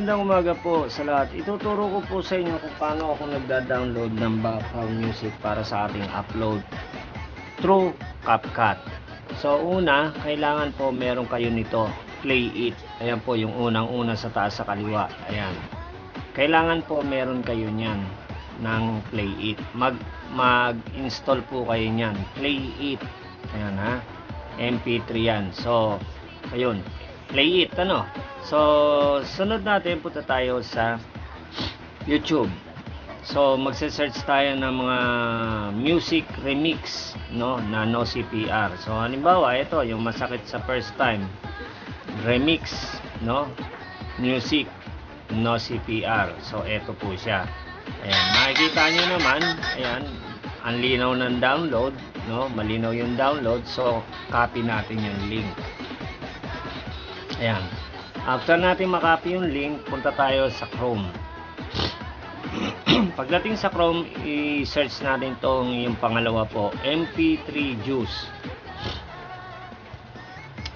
Magandang umaga po sa lahat. Ituturo ko po sa inyo kung paano ako nagda-download ng background music para sa ating upload through CapCut. So una, kailangan po meron kayo nito, Play It. Ayan po yung unang-una sa taas sa kaliwa. Ayan. Kailangan po meron kayo niyan ng Play It. Mag mag-install po kayo niyan. Play It. Ayan ha. MP3 yan. So, ayun. Play It ano. So, sunod natin punta tayo sa YouTube. So, magse-search tayo ng mga music remix, no, na no CPR. So, halimbawa, ito, yung masakit sa first time. Remix, no, music, no CPR. So, ito po siya. Ayan, makikita nyo naman, ayan, ang linaw ng download, no, malinaw yung download. So, copy natin yung link. Ayan. After natin makopy yung link, punta tayo sa Chrome. Pagdating sa Chrome, i-search natin tong yung pangalawa po, MP3 Juice.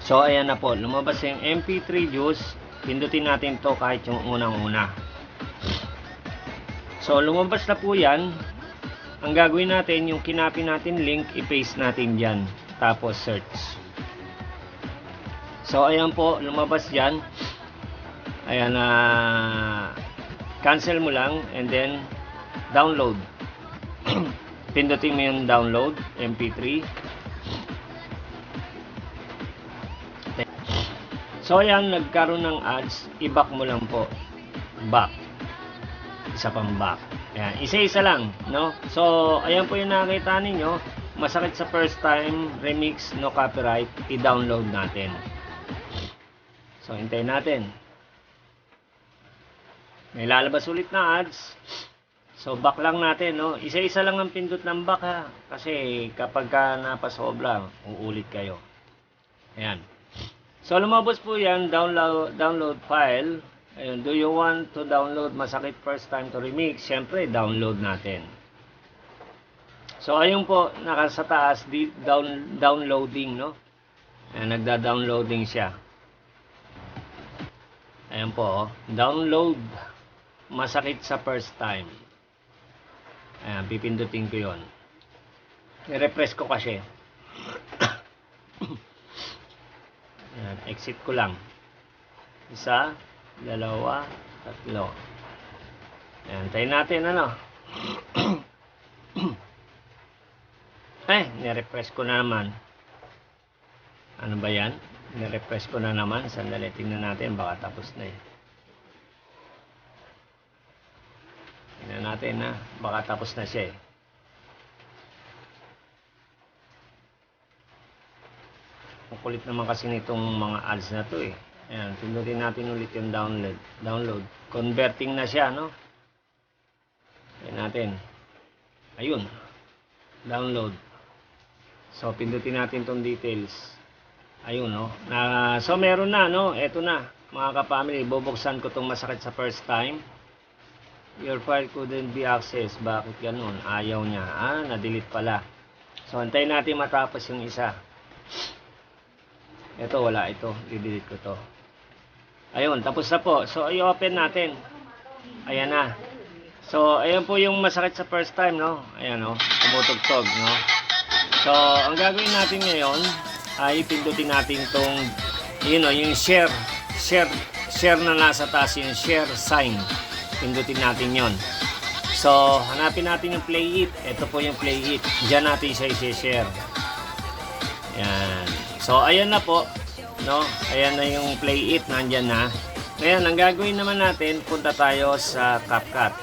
So, ayan na po. Lumabas yung MP3 Juice. Pindutin natin to kahit yung unang-una. So, lumabas na po yan. Ang gagawin natin, yung kinapi natin link, i-paste natin dyan. Tapos, search. So, ayan po, lumabas dyan. Ayan na cancel mo lang and then download. Pindutin mo yung download, MP3. So, ayan, nagkaroon ng ads. I-back mo lang po. Back. Isa pang back. Ayan, isa-isa lang, no? So, ayan po yung nakita ninyo. Masakit sa first time, remix, no copyright, i-download natin. So, hintayin natin. May lalabas ulit na ads. So, back lang natin, no? Isa-isa lang ang pindot ng back, ha? Kasi kapag ka napasobra, uulit kayo. Ayan. So, lumabas po yan, download, download file. Ayun, do you want to download Masakit First Time to Remix? Siyempre, download natin. So, ayun po, naka sa taas, down, downloading, no? Ayan, nagda-downloading siya. Ayan po, oh. download masakit sa first time. Ayan, pipindutin ko yon. I-repress ko kasi. Ayan, exit ko lang. Isa, dalawa, tatlo. Ayan, tayo natin ano. eh, nirepress ko na naman. Ano ba yan? Nirepress ko na naman. Sandali, tingnan natin. Baka tapos na eh. Tingnan natin ha. Baka tapos na siya eh. Ang kulit naman kasi nitong mga ads na to eh. Ayan, pindutin natin ulit yung download. Download. Converting na siya, no? Ayan natin. Ayun. Download. So, pindutin natin tong details. Ayun, no? Na, so, meron na, no? Eto na. Mga kapamily, bubuksan ko tong masakit sa first time. Your file couldn't be accessed. Bakit ganun? Ayaw niya. Ah, na-delete pala. So, antayin natin matapos yung isa. Ito, wala ito. I-delete ko to. Ayun, tapos na po. So, i-open natin. Ayan na. So, ayan po yung masakit sa first time, no? Ayan, no? Tumutugtog, no? So, ang gagawin natin ngayon ay pindutin natin tong, you know, yung share. Share, share na nasa taas yung share sign. Pindutin natin yon. So, hanapin natin yung play it. Ito po yung play it. Diyan natin siya i-share. Yan. So, ayan na po. No? Ayan na yung play it. Nandyan na. Ngayon, ang gagawin naman natin, punta tayo sa CapCut.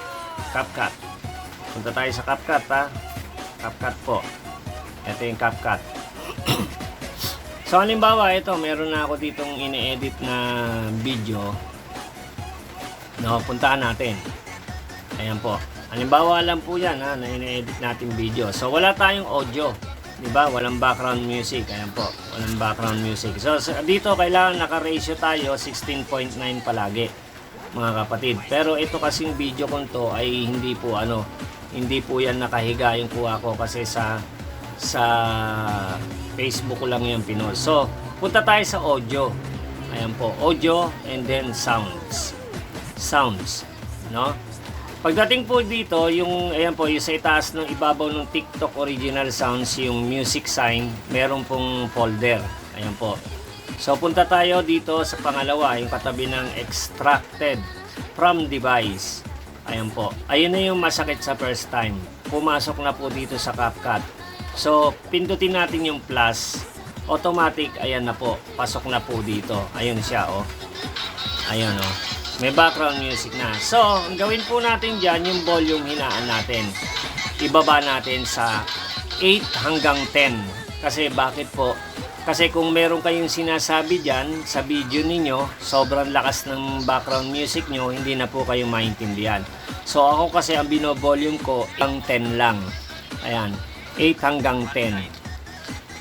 CapCut. Punta tayo sa CapCut, ha? CapCut po. Ito yung CapCut. so, halimbawa, ito, meron na ako ditong ini-edit na video. No, puntaan natin. Ayan po. Halimbawa lang po yan, ha, na ini-edit natin video. So, wala tayong audio. Di ba? Walang background music. Ayan po. Walang background music. So, dito kailangan naka-ratio tayo 16.9 palagi mga kapatid. Pero ito kasing video ko to ay hindi po ano, hindi po yan nakahiga yung kuha ko kasi sa sa Facebook ko lang yung pinost. So, punta tayo sa audio. Ayan po, audio and then sounds. sounds, no? Pagdating po dito, yung ayan po, yung sa itaas ng ibabaw ng TikTok original sounds, yung music sign, meron pong folder. Ayan po. So punta tayo dito sa pangalawa, yung katabi ng extracted from device. Ayan po. Ayun na yung masakit sa first time. Pumasok na po dito sa CapCut. So pindutin natin yung plus. Automatic, ayan na po. Pasok na po dito. Ayun siya, oh. Ayan, oh. May background music na. So, ang gawin po natin dyan, yung volume hinaan natin. Ibaba natin sa 8 hanggang 10. Kasi bakit po? Kasi kung meron kayong sinasabi dyan sa video ninyo, sobrang lakas ng background music nyo, hindi na po kayo maintindihan. So ako kasi ang bino-volume ko, ang 10 lang. Ayan, 8 hanggang 10.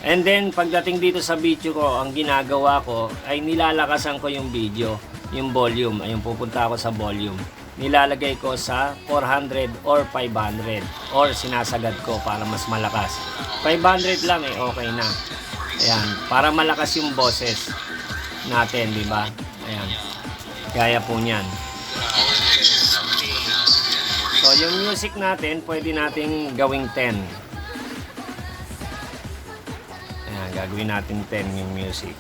And then, pagdating dito sa video ko, ang ginagawa ko ay nilalakasan ko yung video, yung volume. Ayun, pupunta ako sa volume. Nilalagay ko sa 400 or 500 or sinasagad ko para mas malakas. 500 lang eh, okay na. Ayan, para malakas yung boses natin, di ba? Ayan. Gaya po niyan. So, yung music natin, pwede nating gawing 10. Ayan, gagawin natin 10 yung music.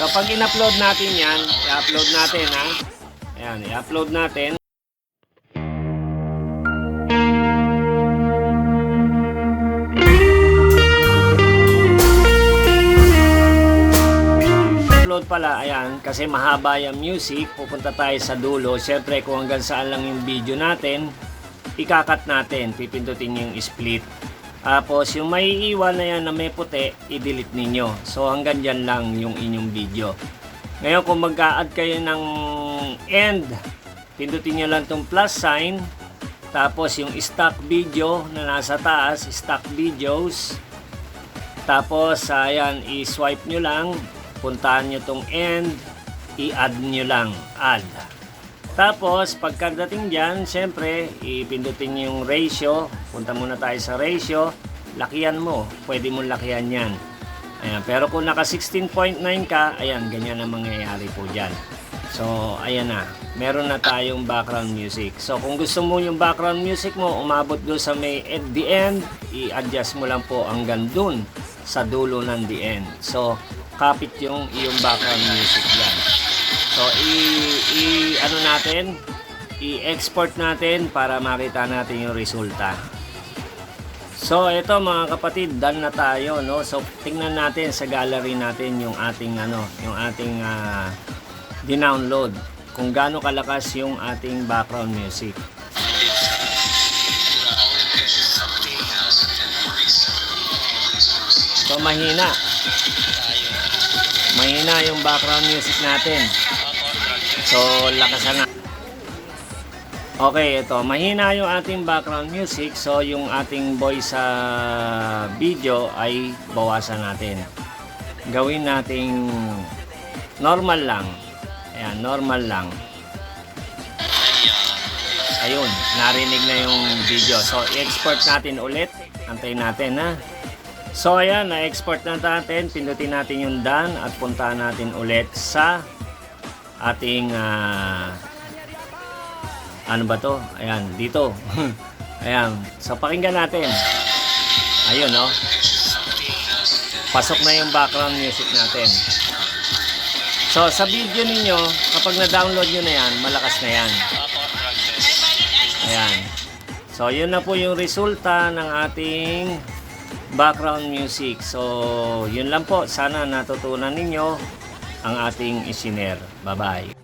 So, pag in-upload natin yan, i-upload natin ha. Ayan, i-upload natin. Upload pala, ayan, kasi mahaba yung music, pupunta tayo sa dulo. Siyempre, kung hanggang saan lang yung video natin, ikakat natin, pipindutin yung split. Tapos, yung may iwan na yan na may puti, i-delete ninyo. So, hanggang dyan lang yung inyong video. Ngayon, kung mag-a-add kayo ng end, pindutin nyo lang tong plus sign. Tapos, yung stock video na nasa taas, stock videos. Tapos, ayan, i-swipe nyo lang. Puntahan nyo tong end. I-add nyo lang. Add. Tapos, pagkadating dyan, syempre, ipindutin yung ratio. Punta muna tayo sa ratio. Lakihan mo. Pwede mo lakihan yan. Ayan. Pero kung naka 16.9 ka, ayan, ganyan ang mangyayari po dyan. So, ayan na. Meron na tayong background music. So, kung gusto mo yung background music mo, umabot doon sa may at the end, i-adjust mo lang po hanggang dun sa dulo ng the end. So, kapit yung iyong background music yan. So, i, i ano natin, i-export natin para makita natin yung resulta. So, ito mga kapatid, done na tayo, no? So, tingnan natin sa gallery natin yung ating ano, yung ating ah, dinownload kung gaano kalakas yung ating background music. So, mahina. Mahina yung background music natin. So, lakasan na. Okay, ito. Mahina yung ating background music. So, yung ating voice sa video ay bawasan natin. Gawin nating normal lang. Ayan, normal lang. Ayun, narinig na yung video. So, i-export natin ulit. Antayin natin, ha? So, ayan, na-export na natin. Pindutin natin yung done at puntahan natin ulit sa ating ah, ano ba to? Ayan, dito. Ayan. So, pakinggan natin. Ayun, no? Pasok na yung background music natin. So, sa video ninyo, kapag na-download nyo na yan, malakas na yan. Ayan. So, yun na po yung resulta ng ating background music. So, yun lang po. Sana natutunan ninyo ang ating isinare. Bye-bye.